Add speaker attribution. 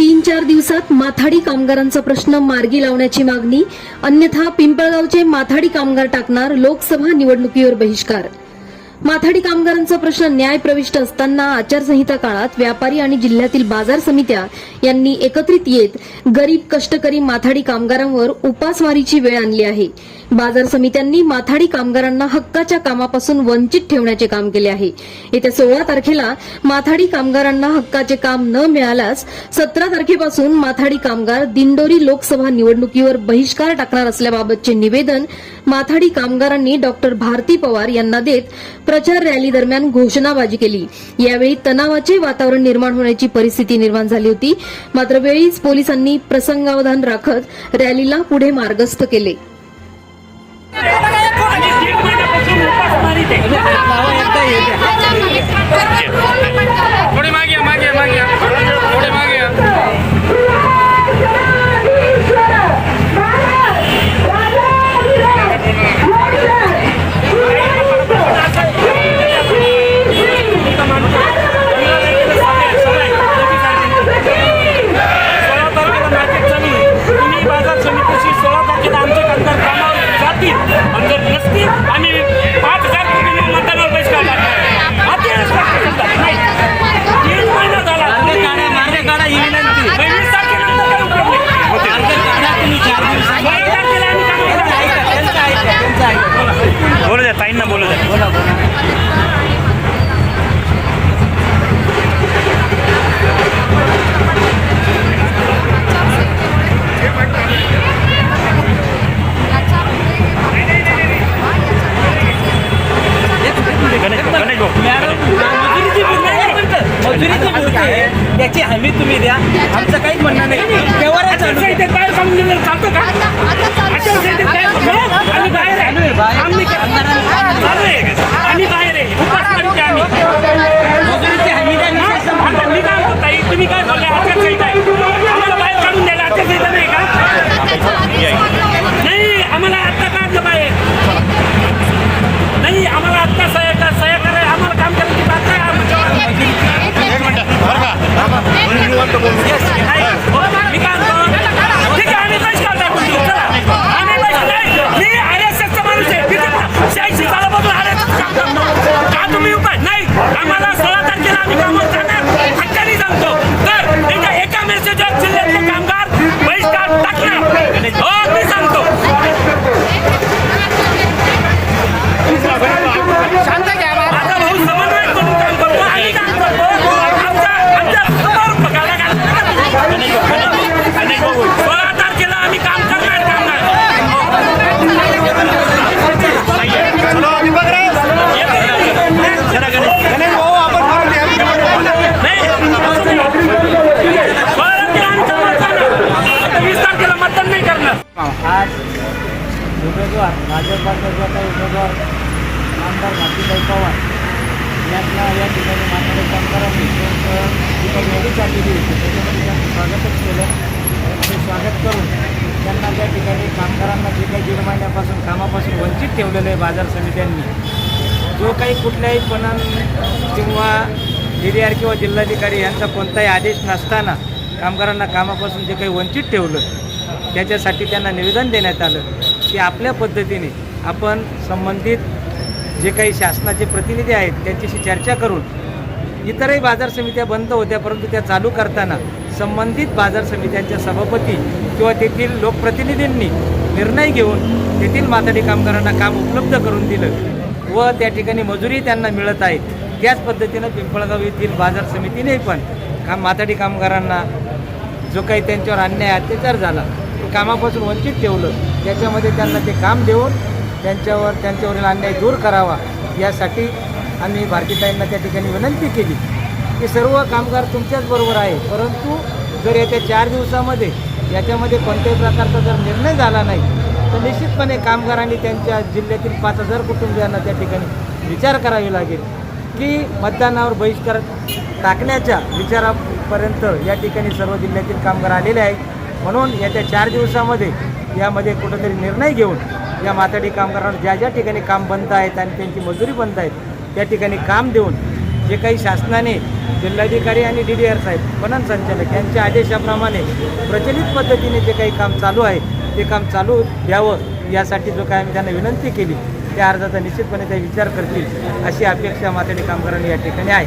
Speaker 1: तीन चार दिवसात माथाडी कामगारांचा प्रश्न मार्गी लावण्याची मागणी अन्यथा पिंपळगावचे माथाडी कामगार टाकणार लोकसभा निवडणुकीवर बहिष्कार माथाडी कामगारांचा प्रश्न न्याय प्रविष्ट असताना आचारसंहिता काळात व्यापारी आणि जिल्ह्यातील बाजार समित्या यांनी एकत्रित येत गरीब कष्टकरी माथाडी कामगारांवर उपासमारीची वेळ आणली आहे. बाजार समित्यांनी माथाडी कामगारांना हक्काच्या कामापासून वंचित ठेवण्याचे काम केले आहे. येत्या सोळा तारखेला माथाडी कामगारांना हक्काचे काम न मिळाल्यास सतरा तारखेपासून माथाडी कामगार दिंडोरी लोकसभा निवडणुकीवर बहिष्कार टाकणार असल्याबाबतचे निवेदन माथाडी कामगारांनी डॉक्टर भारती पवार यांना देत प्रचार रॅली दरम्यान घोषणाबाजी केली. यावेळी तणावाचे वातावरण निर्माण होण्याची परिस्थिती निर्माण झाली होती. मात्र वेळीच पोलिसांनी प्रसंगावधान राखत रॅलीला पुढे मार्गस्थ केले.
Speaker 2: त्याची हमी तुम्ही द्या. आमचं काहीच म्हणणं नाही. केव्हा रे चालू
Speaker 3: आचारसंहितेत काय सांगून दिलं चालतं का आचारसंहितेत काय? आम्ही बाहेर आहे.
Speaker 2: उमेदवार भाजपाचा जो काही उमेदवार आमदार भारतीताई पवार. यांना या ठिकाणी मानणारे कामगारांनी तिथं रॅली चाललेली होती त्याच्यामध्ये त्यांनी स्वागतच केलं. ते स्वागत करून त्यांना त्या ठिकाणी कामगारांना जे काही दीड महिन्यापासून कामापासून वंचित ठेवलेलं आहे बाजार समित्यांनी जो काही कुठल्याही पणन किंवा डी डी आर किंवा जिल्हाधिकारी यांचा कोणताही आदेश नसताना कामगारांना कामापासून जे काही वंचित ठेवलं त्याच्यासाठी त्यांना निवेदन देण्यात आलं. की आपल्या पद्धतीने आपण संबंधित जे काही शासनाचे प्रतिनिधी आहेत त्यांच्याशी चर्चा करून इतरही बाजार समित्या बंद होत्या परंतु त्या चालू करताना संबंधित बाजार समित्यांच्या सभापती किंवा तेथील लोकप्रतिनिधींनी निर्णय घेऊन तेथील माथाडी कामगारांना काम उपलब्ध करून दिलं व त्या ठिकाणी मजुरी त्यांना मिळत आहे. त्याच पद्धतीनं पिंपळगाव येथील बाजार समितीने पण काम माथाडी कामगारांना जो काही त्यांच्यावर अन्याय अत्याचार झाला तो कामापासून वंचित ठेवलं. त्याच्यामध्ये त्यांना ते काम देऊन त्यांच्यावर त्यांच्यावरील अन्याय दूर करावा यासाठी आम्ही भारतीताईंना त्या ठिकाणी विनंती केली. की सर्व कामगार तुमच्याच बरोबर आहे परंतु जर येत्या चार दिवसामध्ये याच्यामध्ये कोणत्याही प्रकारचा जर निर्णय झाला नाही तर निश्चितपणे कामगारांनी त्यांच्या जिल्ह्यातील पाच हजार कुटुंबियांना त्या ठिकाणी विचार करावे लागेल. की मतदानावर बहिष्कार टाकण्याच्या विचारापर्यंत या ठिकाणी सर्व जिल्ह्यातील कामगार आलेले आहेत. म्हणून येत्या चार दिवसामध्ये यामध्ये कुठंतरी निर्णय घेऊन या माथाडी कामगारांना ज्या ज्या ठिकाणी काम बंद आहेत आणि त्यांची मजुरी बंद आहेत त्या ठिकाणी काम देऊन जे काही शासनाने जिल्हाधिकारी आणि डी डी आर साहेब पणन संचालक यांच्या आदेशाप्रमाणे प्रचलित पद्धतीने जे काही काम चालू आहे ते काम चालू द्यावं यासाठी जो काय आम्ही त्यांना विनंती केली त्या अर्जाचा निश्चितपणे ते विचार करतील अशी अपेक्षा माथाडी कामगारांनी या ठिकाणी आहे.